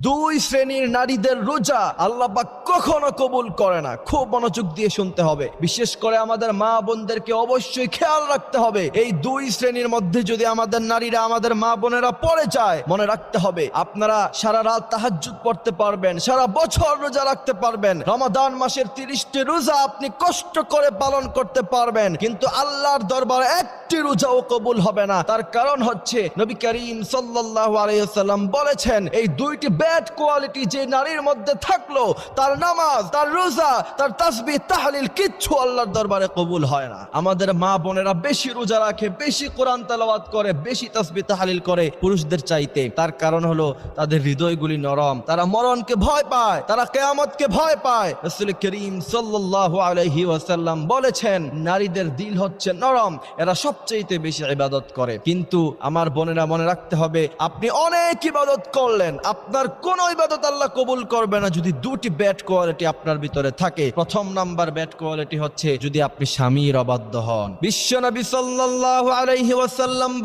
দুই শ্রেণির নারীদের রোজা আল্লাহ পাক কখনো কবুল করে না। খুব মনোযোগ দিয়ে শুনতে হবে। বিশেষ করে আমাদের মা বোনদেরকে অবশ্যই খেয়াল রাখতে হবে। এই দুই শ্রেণির মধ্যে যদি আমাদের নারীরা আমাদের মা বোনেরা পড়ে যায়, মনে রাখতে হবে, আপনারা সারা রাত তাহাজ্জুদ পড়তে পারবেন, সারা বছর রোজা রাখতে পারবেন, রমাদান মাসের তিরিশটি রোজা আপনি কষ্ট করে পালন করতে পারবেন, কিন্তু আল্লাহর দরবার একটি রোজাও কবুল হবে না। তার কারণ হচ্ছে নবী করিম সাল্লাল্লাহু আলাইহি সাল্লাম বলেছেন, এই দুইটি ব্যাড কোয়ালিটি যে নারীর মধ্যে থাকল, তার নামাজ, তার রোজা, তার তাসবিহ, তাহলিল কিচ্ছু আল্লাহর দরবারে কবুল হয় না। আমাদের মা বোনেরা বেশি রোজা রাখে, বেশি কোরআন তেলাওয়াত করে, বেশি তাসবিহ, তাহলিল করে পুরুষদের চাইতে। তার কারণ হলো তাদের হৃদয়গুলি নরম, তারা মরণকে ভয় পায়, তারা কেয়ামতকে ভয় পায়। রাসূল করিম সাল্লাল্লাহু আলাইহি ওয়াসাল্লাম বলেছেন, নারীদের দিল হচ্ছে নরম, এরা সবচেয়ে বেশি ইবাদত করে। কিন্তু আমার বোনেরা মনে রাখতে হবে, আপনি অনেক ইবাদত করলেন, আপনার কোন ইবাদত আল্লাহ কবুল করবে না যদি দুটি ব্যাড কোয়ালিটি আপনার ভিতরে থাকে। প্রথম নাম্বার ব্যাড কোয়ালিটি হচ্ছে যদি আপনি স্বামীর অবাধ্য হন। বিশ্বনবী সাল্লাল্লাহু আলাইহি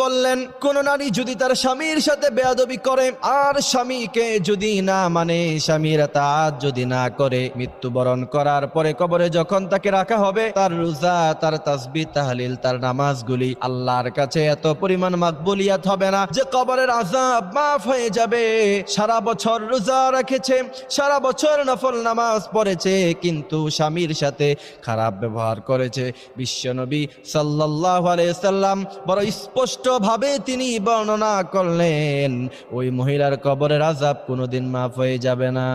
বললেন, কোন নারী যদি তার স্বামীর সাথে বেয়াদবি করে, আর স্বামীকে যদি না মানে স্বামীর তাআত যদি না করে, মৃত্যুবরণ করার পরে কবরে যখন তাকে রাখা হবে, তার রোজা, তার তাসবিহ তাহলিল, তার নামাজগুলি আল্লাহর কাছে এত পরিমাণ মাকবুলিয়াত হবে না যে কবরের আযাব মাফ হয়ে যাবে। সারা বছর রোজা রেখেছে, সারা বছর নফল নামাজ পড়েছে, কিন্তু স্বামীর সাথে খারাপ ব্যবহার করেছে। বিশ্বনবী সাল্লাল্লাহু আলাইসাল্লাম বড় স্পষ্টভাবে তিনি বর্ণনা করলেন, ওই মহিলার কবরের আযাব কোনোদিন মাফ হয়ে যাবে না।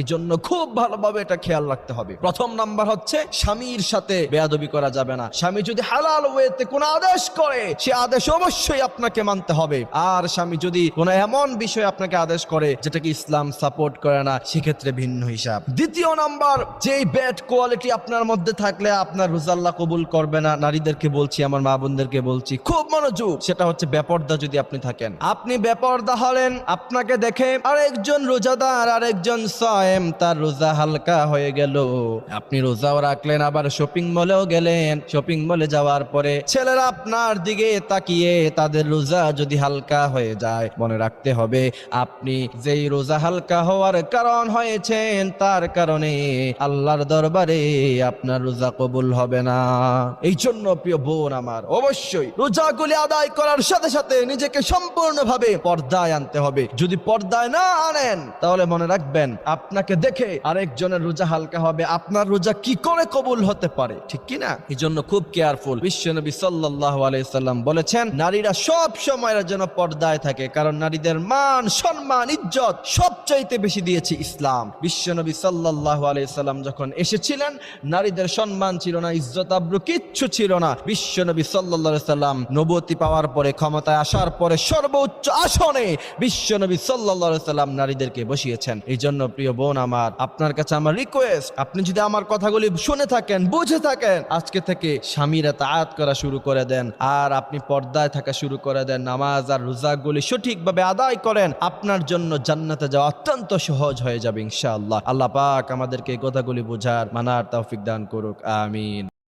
এই জন্য খুব ভালোভাবে এটা খেয়াল রাখতে হবে। প্রথম নাম্বার হচ্ছে, স্বামীর সাথে বেয়াদবি করা যাবে না। স্বামী যদি হালাল ওয়েতে কোন আদেশ করে, সে আদেশ অবশ্যই আপনাকে মানতে হবে। আর স্বামী যদি কোনো এমন বিষয় আপনাকে আদেশ করে যেটাকে ইসলাম সাপোর্ট করে না, সেক্ষেত্রে ভিন্ন হিসাব। দ্বিতীয় নাম্বার, যেই ব্যাড কোয়ালিটি আপনার মধ্যে থাকলে আপনার রোজাল্লাহ কবুল করবে না, নারীদেরকে বলছি, আমার মা বোনদেরকে বলছি, খুব মনোযোগ। সেটা হচ্ছে বেপর্দা যদি আপনি থাকেন। আপনি বেপর্দা হলেন, আপনাকে দেখে আরেকজন রোজাদার, আরেকজন সয়েম, তার রোজা হালকা হয়ে গেল। আপনি রোজাও রাখলেন, আবার শপিং মলেও গেলেন। শপিং মলে যাওয়ার পরে ছেলেরা আপনার দিকে তাকিয়ে, তাদের রোজা যদি হালকা হয়ে যায়, মনে রাখতে হবে, আপনি যেই রোজা হালকা হওয়ার কারণ হয়েছেন, তার কারণে আল্লাহর দরবারে আপনার রোজা কবুল হবে না। এই জন্য প্রিয় বোন আমার, অবশ্যই রোজাগুলি আদায় করার সাথে সাথে নিজেকে সম্পূর্ণভাবে পর্দায় আনতে হবে। যদি পর্দায় না আনেন, তাহলে মনে রাখবেন আপনাকে দেখে আরেকজনের রোজা হালকা হবে। আপনার রোজা কি করে কবুল হতে পারে, ঠিক কি না? এই জন্য খুব কেয়ারফুল। বিশ্বনবী সাল্লাল্লাহু আলাইহি সাল্লাম বলেছেন, নারীরা সব সময় যেন পর্দায় থাকে, কারণ নারীদের মান, সম্মান, ইজ্জত সবচাইতে বেশি দিয়েছে ইসলাম। বিশ্বনবী সাল্লাল্লাহু আলাইহি সাল্লাম যখন এসেছিলেন, নারীদের সম্মান ছিল না, ইজ্জত আব্রু কিচ্ছু ছিল না। বিশ্বনবী আলাইহি সাল্লাম নবুয়তি পাওয়ার পরে, ক্ষমতায় আসার পরে সর্বোচ্চ আসনে বিশ্বনবী আলাইহি সাল্লাম নারীদেরকে বসিয়েছেন। এই জন্য প্রিয় বোন আমার, আপনার কাছে আমার রিকোয়েস্ট আপনি যদি আমার কথাগুলি শুনে থাকেন, বুঝে থাকেন, আজকে থেকে স্বামীরা তায়াত করা শুরু করে দেন। আর আপনি পর্দায় থাকা শুরু করে দেন, নামাজ আর রোজাগুলি সঠিকভাবে আদায় করেন, আপনার জন্য জান্নাতে যাওয়া অত্যন্ত সহজ হয়ে যাবে ইনশাআল্লাহ। আল্লাহ পাক আমাদেরকে কথাগুলি বোঝার মানার তৌফিক দান করুক, আমিন।